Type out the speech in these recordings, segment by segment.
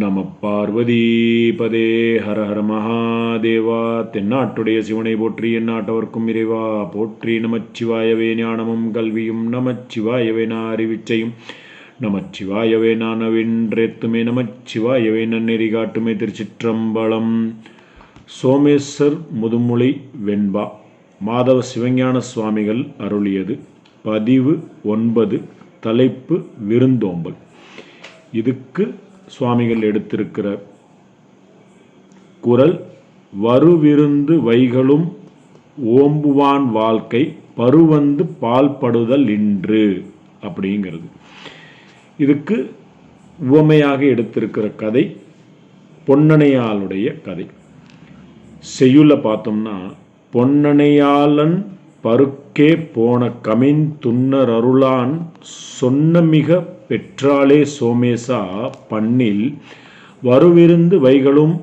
நம பார்வதி பதே ஹர ஹர மகாதேவா. தென்னாட்டுடைய சிவனை போற்றி எந்நாட்டவர்க்கும் இறைவா. போற்றி நமச்சிவாயவே ஞானமும் கல்வியும் நமச்சிவாயவே நான் அறிவிச்சையும் நமச்சிவாயவே நான் வென்றேத்துமே நமச்சிவாயவே நன்னெறி காட்டுமே திருச்சிற்றம்பலம். சோமேஸ்வர் முதுமொழி வெண்பா. மாதவ சிவஞான சுவாமிகள் அருளியது. பதிவு ஒன்பது. தலைப்பு விருந்தோம்பல். இதுக்கு சுவாமிகள் எடுத்திருக்கிற குரல் வருவிருந்து வைகளும் ஓம்புவான் வாழ்க்கை பருவந்து பால்படுதல் இன்று அப்படிங்கிறது. இதுக்கு உவமையாக எடுத்திருக்கிற கதை பொன்னணையாளுடைய கதை. செய்யுள பார்த்தோம்னா பொன்னணையாளன் பருக்கே போன கமின் துன்னர் அருளான் சொன்னமிக பெற்றாலே சோமேசா பண்ணில் வருவிருந்து வைகளும்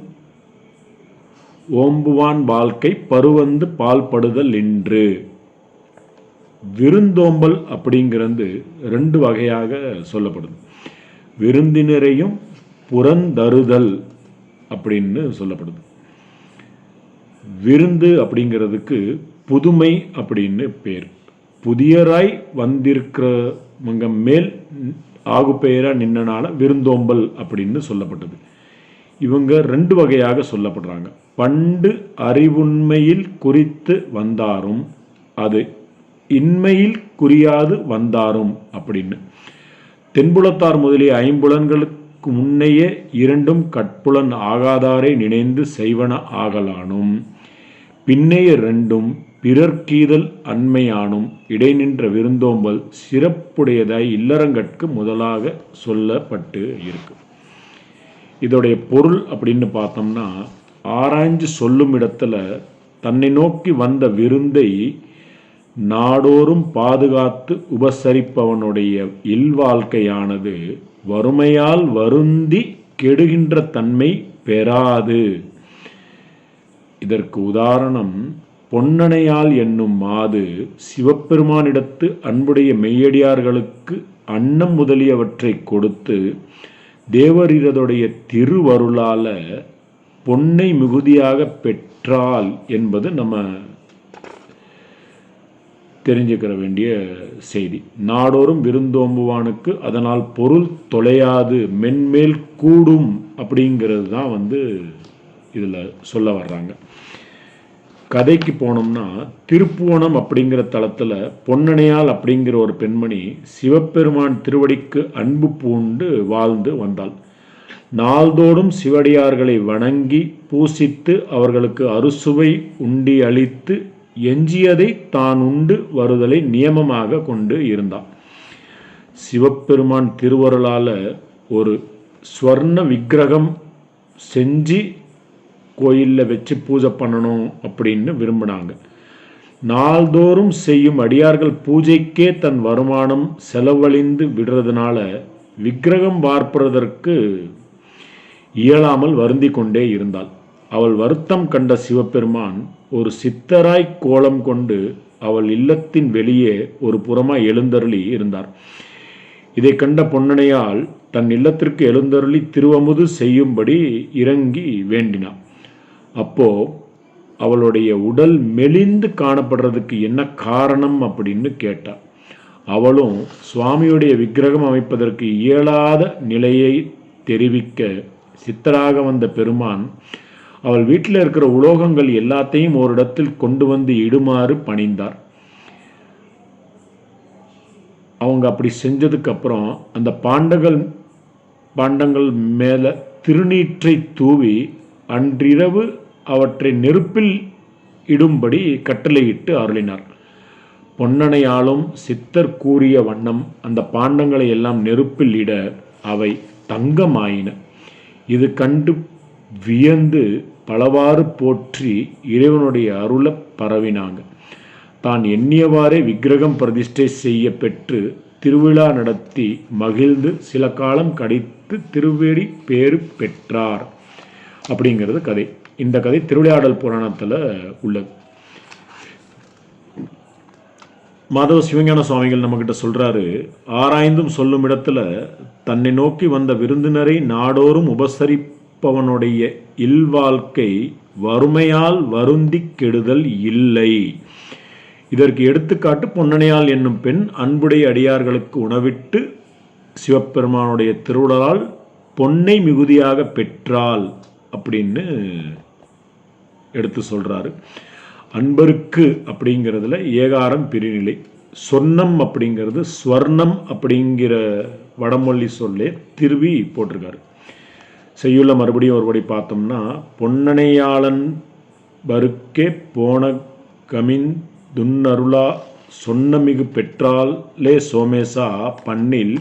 ஓம்புவான் வாழ்க்கை பருவந்து பால்படுதல் இன்று. விருந்தோம்பல் அப்படிங்கிறது ரெண்டு வகையாக சொல்லப்படுது. விருந்தினரையும் புறந்தருதல் அப்படின்னு சொல்லப்படுது. விருந்து அப்படிங்கிறதுக்கு புதுமை அப்படின்னு பேர். புதியராய் வந்திருக்கிறவங்க மேல் ஆகு பெயராக நின்னனால விருந்தோம்பல் அப்படின்னு சொல்லப்பட்டது. இவங்க ரெண்டு வகையாக சொல்லப்படுறாங்க. பண்டு அறிவுண்மையில் குறித்து வந்தாரும் அது இன்மையில் குறியாது வந்தாரும் அப்படின்னு. தென்புலத்தார் முதலிய ஐம்புலன்களுக்கு முன்னையே இரண்டும் கட்புலன் ஆகாதாரை நினைந்து செய்வன ஆகலானும். பின்னைய ரெண்டும் பிறர்க்கீதல் அண்மையானும் இடைநின்ற விருந்தோம்பல் சிறப்புடையதாய் இல்லறங்கட்கு முதலாக சொல்லப்பட்டு இருக்கு. இதோடைய பொருள் அப்படின்னு பார்த்தோம்னா ஆராய்ஞ்சு சொல்லும் இடத்துல தன்னை நோக்கி வந்த விருந்தை நாடோறும் பாதுகாத்து உபசரிப்பவனுடைய இல்வாழ்க்கையானது வறுமையால் வருந்தி கெடுகின்ற தன்மை பெறாது. இதற்கு உதாரணம் பொன்னணையால் என்னும் மாது சிவபெருமானிடத்து அன்புடைய மெய்யடியார்களுக்கு அன்னம் முதலியவற்றை கொடுத்து தேவரீரதுடைய திருவருளால பொன்னை மிகுதியாக பெற்றால் என்பது நம்ம தெரிஞ்சுக்கிற வேண்டிய செய்தி. நாடோறும் விருந்தோம்புவானுக்கு அதனால் பொருள் தொலையாது மென்மேல் கூடும் அப்படிங்கிறது தான் வந்து இதில் சொல்ல வர்றாங்க. கதைக்கு போனோம்னா திருப்புவனம் அப்படிங்கிற தளத்தில் பொன்னணையால் அப்படிங்கிற ஒரு பெண்மணி சிவபெருமான் திருவடிக்கு அன்பு பூண்டு வாழ்ந்து வந்தாள். நாள்தோறும் சிவடியார்களை வணங்கி பூசித்து அவர்களுக்கு அறுசுவை உண்டி அளித்து எஞ்சியதை தான் உண்டு வருதலை நியமமாக கொண்டு இருந்தாள். சிவபெருமான் திருவருளால் ஒரு ஸ்வர்ண விக்கிரகம் செஞ்சு கோயிலில் வச்சு பூஜை பண்ணணும் அப்படின்னு விரும்பினாங்க. நாள்தோறும் செய்யும் அடியார்கள் பூஜைக்கே தன் வருமானம் செலவழிந்து விடுறதுனால விக்கிரகம் பார்ப்பதற்கு இயலாமல் வருந்தி கொண்டே இருந்தாள். அவள் வருத்தம் கண்ட சிவபெருமான் ஒரு சித்தராய் கோலம் கொண்டு அவள் இல்லத்தின் வெளியே ஒரு புறமாய் எழுந்தருளி இருந்தார். இதை கண்ட பொன்னனையால் தன் இல்லத்திற்கு எழுந்தருளி திருவமுது செய்யும்படி இறங்கி வேண்டினான். அப்போ அவளுடைய உடல் மெலிந்து காணப்படுறதுக்கு என்ன காரணம் அப்படின்னு கேட்டாள் அவளும் சுவாமியுடைய விக்கிரகம் அமைப்பதற்கு இயலாத நிலையை தெரிவிக்க சித்தராக வந்த பெருமான் அவள் வீட்டில் இருக்கிற உலோகங்கள் எல்லாத்தையும் ஒரு இடத்தில் கொண்டு வந்து இடுமாறு பணிந்தார். அவங்க அப்படி செஞ்சதுக்கு அப்புறம் அந்த பாண்டங்கள் பாண்டங்கள் மேலே திருநீற்றை தூவி அன்றிரவு அவற்றை நெருப்பில் இடும்படி கட்டளையிட்டு அருளினார். பொன்னனையாலும் சித்தர் கூறிய வண்ணம் அந்த பாண்டங்களை எல்லாம் நெருப்பில் இட அவை தங்கமாயின. இது கண்டு வியந்து பலவாறு போற்றி இறைவனுடைய அருளை பரவினாங்க. தான் எண்ணியவாறே விக்கிரகம் பிரதிஷ்டை செய்ய பெற்று திருவிழா நடத்தி மகிழ்ந்து சில காலம் கடித்து திருவேடி பேறு பெற்றார். அப்படிங்கிறது கதை. இந்த கதை திருவிளையாடல் புராணத்தில் உள்ளது. மாதவ சிவஞான சுவாமிகள் நம்மக்கிட்ட சொல்கிறாரு ஆராய்ந்தும் சொல்லும் இடத்துல தன்னை நோக்கி வந்த விருந்தினரை நாடோறும் உபசரிப்பவனுடைய இல்வாழ்க்கை வறுமையால் வருந்திக் கெடுதல் இல்லை. இதற்கு எடுத்துக்காட்டு பொன்னனையால் என்னும் பெண் அன்புடைய அடியார்களுக்கு உணவிட்டு சிவபெருமானுடைய திருவுடலால் பொன்னை மிகுதியாக பெற்றாள். அப்படின்னு எடுத்து சொல்கிறாரு அன்பருக்கு அப்படிங்கிறதுல ஏகாரம் பிரிநிலை. சொர்ணம் அப்படிங்கிறது ஸ்வர்ணம் அப்படிங்கிற வடமொழி சொல்லே திருவி போட்டிருக்காரு. செய்யுள்ள மறுபடியும் ஒருபடி பார்த்தோம்னா பொன்னணையாளன் பருக்கே போன கமின் துன்னருளா சொன்னமிகு பெற்றாலே சோமேசா பண்ணில்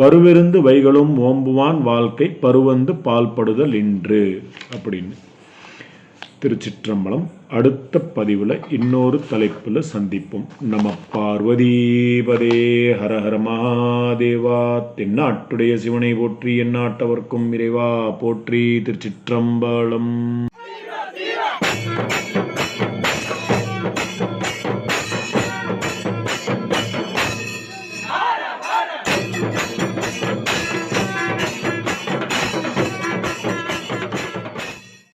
வருவிருந்து வைகளும் ஓம்புவான் வாழ்க்கை பருவந்து பால்படுதல் இன்று அப்படின்னு. திருச்சிற்றம்பலம் அடுத்த பதிவில் இன்னொரு தலைப்பில் சந்திப்போம். நம பார்வதீபதே ஹரஹர மகாதேவா. தென்னாட்டுடைய சிவனை போற்றி எந்நாட்டவர்க்கும் இறைவா. போற்றி திருச்சிற்றம்பலம்.